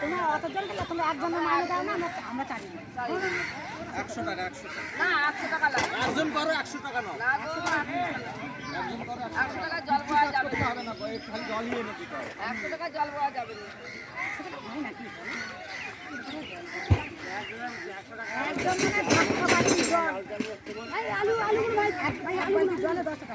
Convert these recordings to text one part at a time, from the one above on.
তোমরা অতজন গেলে তোমরা না আমরা- না। একশো টাকা একশো টাকা না একশো টাকা নাও একজন করো একশো টাকা জল যাবে একশো টাকা জল যাবে না আলু আলু আলু জলে দশ টাকা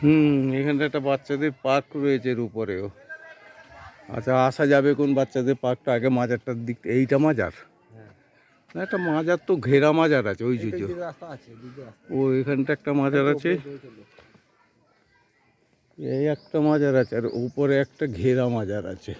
হুম এখানটা একটা বাচ্চাদের পার্ক রয়েছে এর উপরেও। আচ্ছা আসা যাবে কোন বাচ্চাদের পার্কটা? আগে মাজারটার দিক এইটা মাজার? না একটা মাজার তো ঘেরা মাজার আছে ওই জুজো ও এখানটা একটা মাজার আছে? এই একটা মাজার আছে আর উপরে একটা ঘেরা মাজার আছে।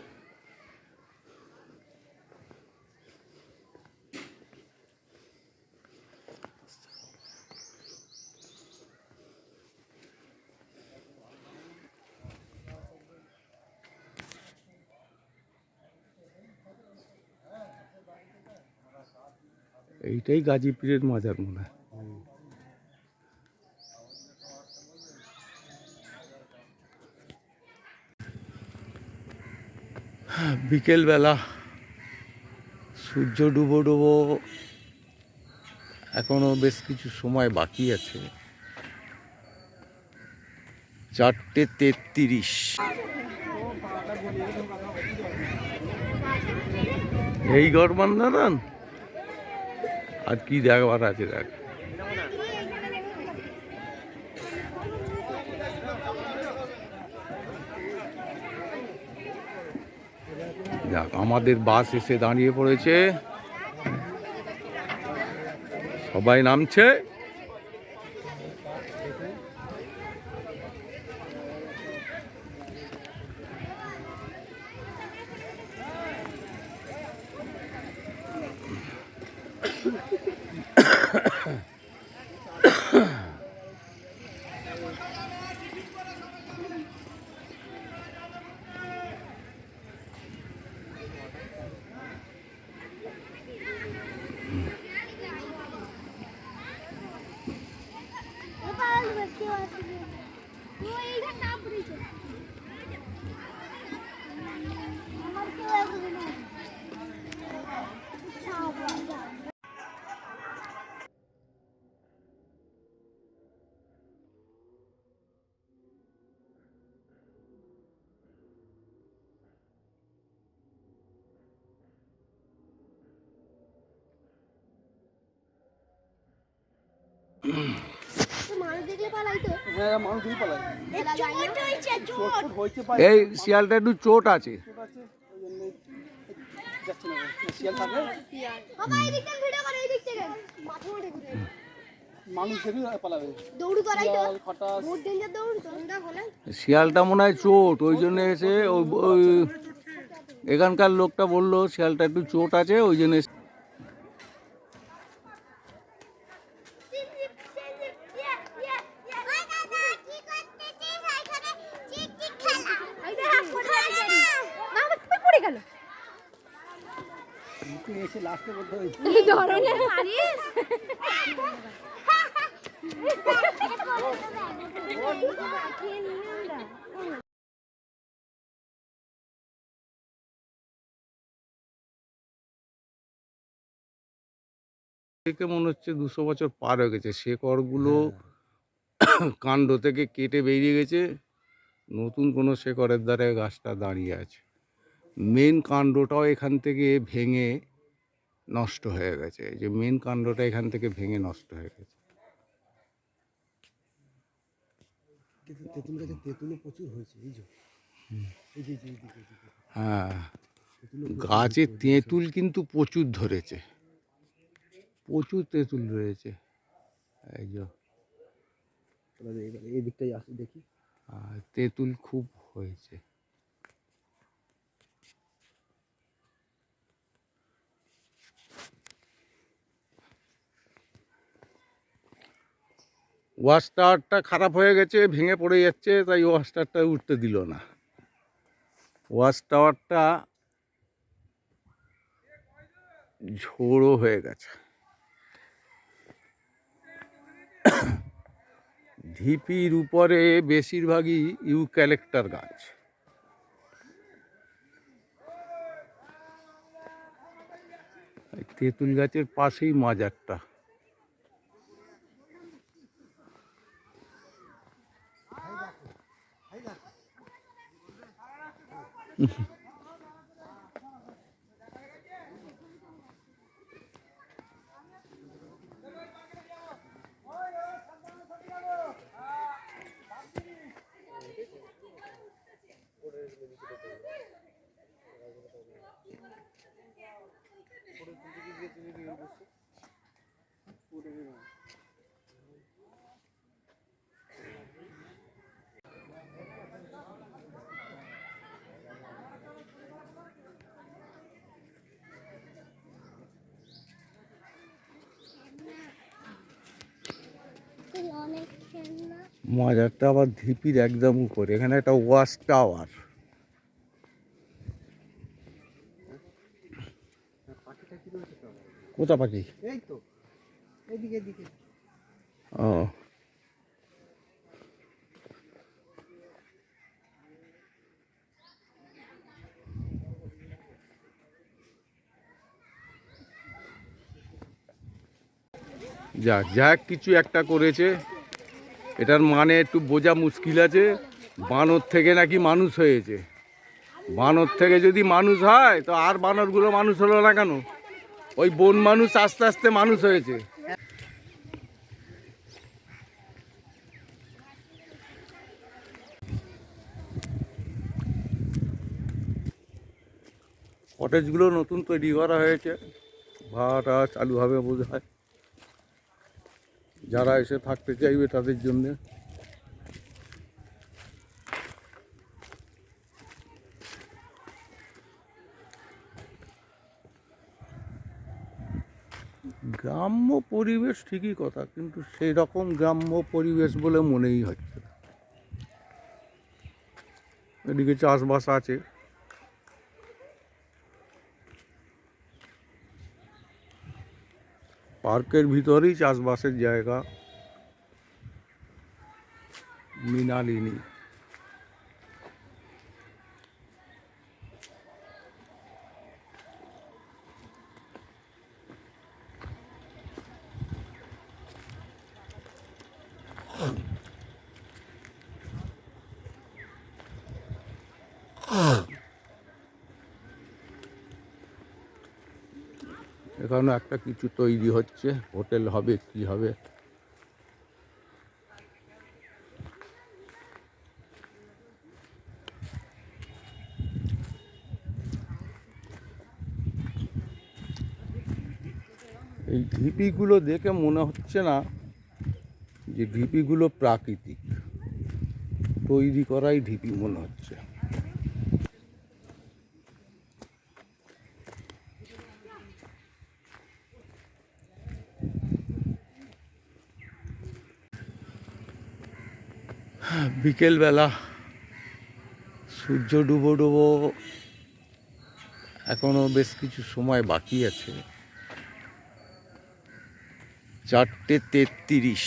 এইটাই গাজীপুরের মাজার মনে হয়। বিকেলবেলা সূর্য ডুবো ডুবো এখনও বেশ কিছু সময় বাকি আছে। চারটে তেত্রিশ। এই ঘর বান্ধারান? আর কি দেখবার আছে দেখ। আমাদের বাস এসে দাঁড়িয়ে পড়েছে। সবাই নামছে। মানুষ দেখলে পালাই তো হ্যাঁ মানুষ দুই পালায় এলা যায় না চোট ফুট হয়েছে পায়ে এই শিয়ালটা একটু চোট আছে চোট আছে ওই জন্যই যাচ্ছে না শিয়াল থাকে বাবা এই দিক থেকে ভিডিও করে এই দিক থেকে মাথা মাঠে ঘুরে মানুষ দেখি পালাবে দৌড় করাই তো শিয়াল খটাস বহুত ডেঞ্জার দৌড় তো দেখ হলে শিয়ালটা মনে হয় চোট, ওই জন্য এসে এখানকার লোকটা বলল, শিয়ালটা একটু চোট আছে, ওই জন্য এসে- পড়ে গেল দেখে মনে হচ্ছে দুশো বছর পার হয়ে গেছে। শেকড়গুলো কাণ্ড থেকে কেটে বেরিয়ে গেছে। নতুন কোনো শেকড়ের দ্বারা গাছটা দাঁড়িয়ে আছে। মেন কাণ্ডটাও এখান থেকে ভেঙে নষ্ট হয়ে গেছে। এই যে মেন কাণ্ডটা এখান থেকে ভেঙে নষ্ট হয়ে গেছে। তেঁতুল গাছে তেঁতুলও প্রচুর হয়েছে এই যে। হ্যাঁ গাছে তেঁতুল কিন্তু প্রচুর ধরেছে। প্রচুর তেঁতুল রয়েছে। এই যে। তাহলে এই দিকটাই আসি দেখি। আর তেঁতুল খুব হয়েছে। ওয়াশ টাওয়ারটা খারাপ হয়ে গেছে, ভেঙে পড়ে যাচ্ছে, তাই ওয়াশ টাওয়ারটা উঠতে দিল না। ওয়াশ টাওয়ারটা ঝোড়ো হয়ে গেছে। ঢিপির উপরে বেশিরভাগই ইউক্যালেক্টার গাছ। তেঁতুল গাছের পাশেই মাজারটা। Mm-hmm. মাজারটা আবার ঢিপির একদম উপরে। এখানে একটা ওয়াশ টাওয়ার। কোথা পাখি? ও। যাক যাক কিছু একটা করেছে। এটার মানে একটু বোঝা মুশকিল আছে। বানর থেকে নাকি মানুষ হয়েছে। বানর থেকে যদি মানুষ হয়, তো আর বানরগুলো মানুষ হলো না কেন? ওই বন মানুষ আস্তে আস্তে মানুষ হয়েছে। কটেজগুলো নতুন তৈরি করা হয়েছে। ভাড়া চালু হবে বোধ হয় যারা এসে থাকতে চাইবে তাদের জন্যে। গ্রাম্য পরিবেশ ঠিকই কথা, কিন্তু সেই রকম গ্রাম্য পরিবেশ বলে মনেই হচ্ছে এদিকে চাষবাস আছে। পার্কের ভিতরেই চাষবাসের জায়গা মৃণালিনী এখানে একটা কিছু তৈরি হচ্ছে। হোটেল হবে, কি হবে? এই ঢিপিগুলো দেখে মনে হচ্ছে না যে ঢিপিগুলো প্রাকৃতিক। তৈরি করাই ঢিপি মনে হচ্ছে। বিকেলবেলা সূর্য ডুবো ডুবো এখনও বেশ কিছু সময় বাকি আছে। চারটে তেত্রিশ।